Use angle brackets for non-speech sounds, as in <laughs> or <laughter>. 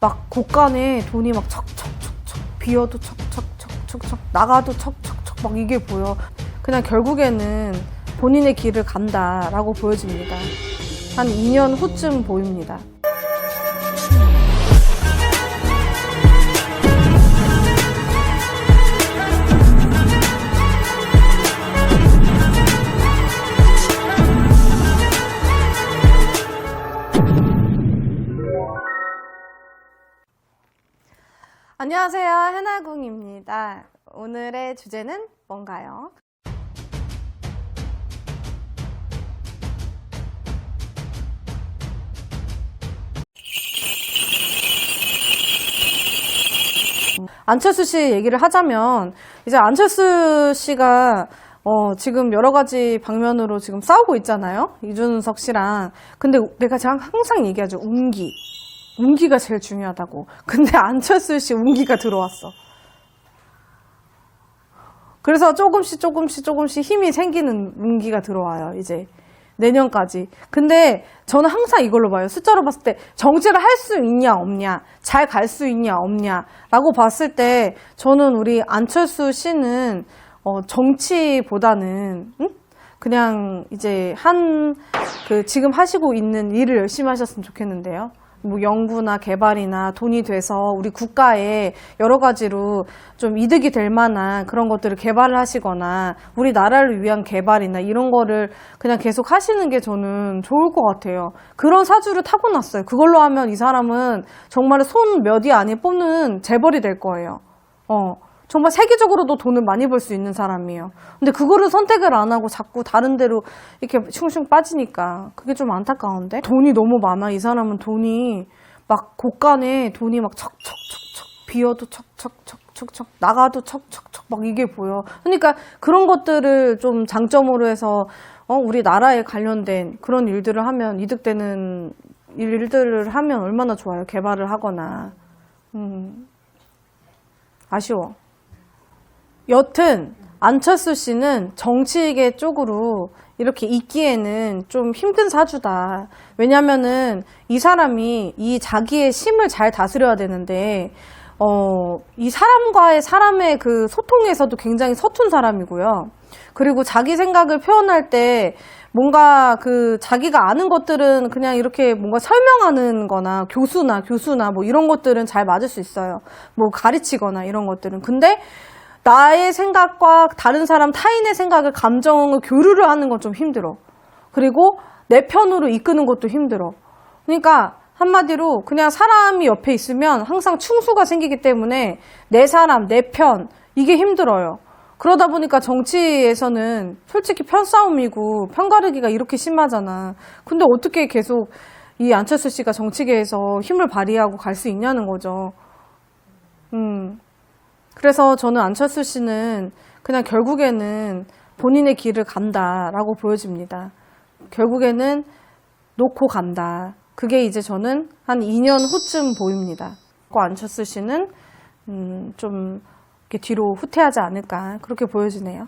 막 곳간에 돈이 막 척척척척 비어도 척척척척척 나가도 척척척 막 이게 보여. 그냥 결국에는 본인의 길을 간다라고 보여집니다. 한 2년 후쯤 보입니다. 안녕하세요. 해나궁입니다. 오늘의 주제는 뭔가요? 안철수 씨 얘기를 하자면 이제 안철수 씨가 어, 지금 여러 가지 방면으로 지금 싸우고 있잖아요. 이준석 씨랑. 근데 내가 항상 얘기하죠. 운기. 운기가 제일 중요하다고. 근데 <laughs> 안철수 씨 운기가 들어왔어. 그래서 조금씩 조금씩 조금씩 힘이 생기는 운기가 들어와요, 이제. 내년까지. 근데 저는 항상 이걸로 봐요. 숫자로 봤을 때 정치를 할 수 있냐, 없냐, 잘 갈 수 있냐, 없냐, 라고 봤을 때 저는 우리 안철수 씨는 어, 정치보다는, 응? 그냥 이제 한, 그 지금 하시고 있는 일을 열심히 하셨으면 좋겠는데요. 뭐 연구나 개발이나 돈이 돼서 우리 국가에 여러 가지로 좀 이득이 될 만한 그런 것들을 개발을 하시거나 우리나라를 위한 개발이나 이런 거를 그냥 계속 하시는 게 저는 좋을 것 같아요. 그런 사주를 타고났어요. 그걸로 하면 이 사람은 정말 손몇위 안에 뽑는 재벌이 될 거예요. 어. 정말 세계적으로도 돈을 많이 벌 수 있는 사람이에요. 근데 그거를 선택을 안 하고 자꾸 다른 데로 이렇게 슝슝 빠지니까 그게 좀 안타까운데? 돈이 너무 많아. 이 사람은 돈이 막 곳간에 돈이 막 척척척척 비어도 척척척척척 나가도 척척척 막 이게 보여. 그러니까 그런 것들을 좀 장점으로 해서 어, 우리 나라에 관련된 그런 일들을 하면 이득되는 일들을 하면 얼마나 좋아요. 개발을 하거나. 음. 아쉬워. 여튼 안철수 씨는 정치계 쪽으로 이렇게 있기에는 좀 힘든 사주다. 왜냐면은 이 사람이 이 자기의 심을 잘 다스려야 되는데, 어, 이 사람과의 사람의 그 소통에서도 굉장히 서툰 사람이고요. 그리고 자기 생각을 표현할 때 뭔가 그 자기가 아는 것들은 그냥 이렇게 뭔가 설명하는 거나 교수나 교수나 뭐 이런 것들은 잘 맞을 수 있어요. 뭐 가르치거나 이런 것들은. 근데 나의 생각과 다른 사람 타인의 생각을 감정을 교류를 하는 건 좀 힘들어. 그리고 내 편으로 이끄는 것도 힘들어. 그러니까 한마디로 그냥 사람이 옆에 있으면 항상 충수가 생기기 때문에 내 사람, 내 편, 이게 힘들어요. 그러다 보니까 정치에서는 솔직히 편싸움이고 편가르기가 이렇게 심하잖아. 근데 어떻게 계속 이 안철수 씨가 정치계에서 힘을 발휘하고 갈 수 있냐는 거죠. 음. 그래서 저는 안철수 씨는 그냥 결국에는 본인의 길을 간다라고 보여집니다. 결국에는 놓고 간다. 그게 이제 저는 한 2년 후쯤 보입니다. 그 안철수 씨는 음, 좀 뒤로 후퇴하지 않을까 그렇게 보여지네요.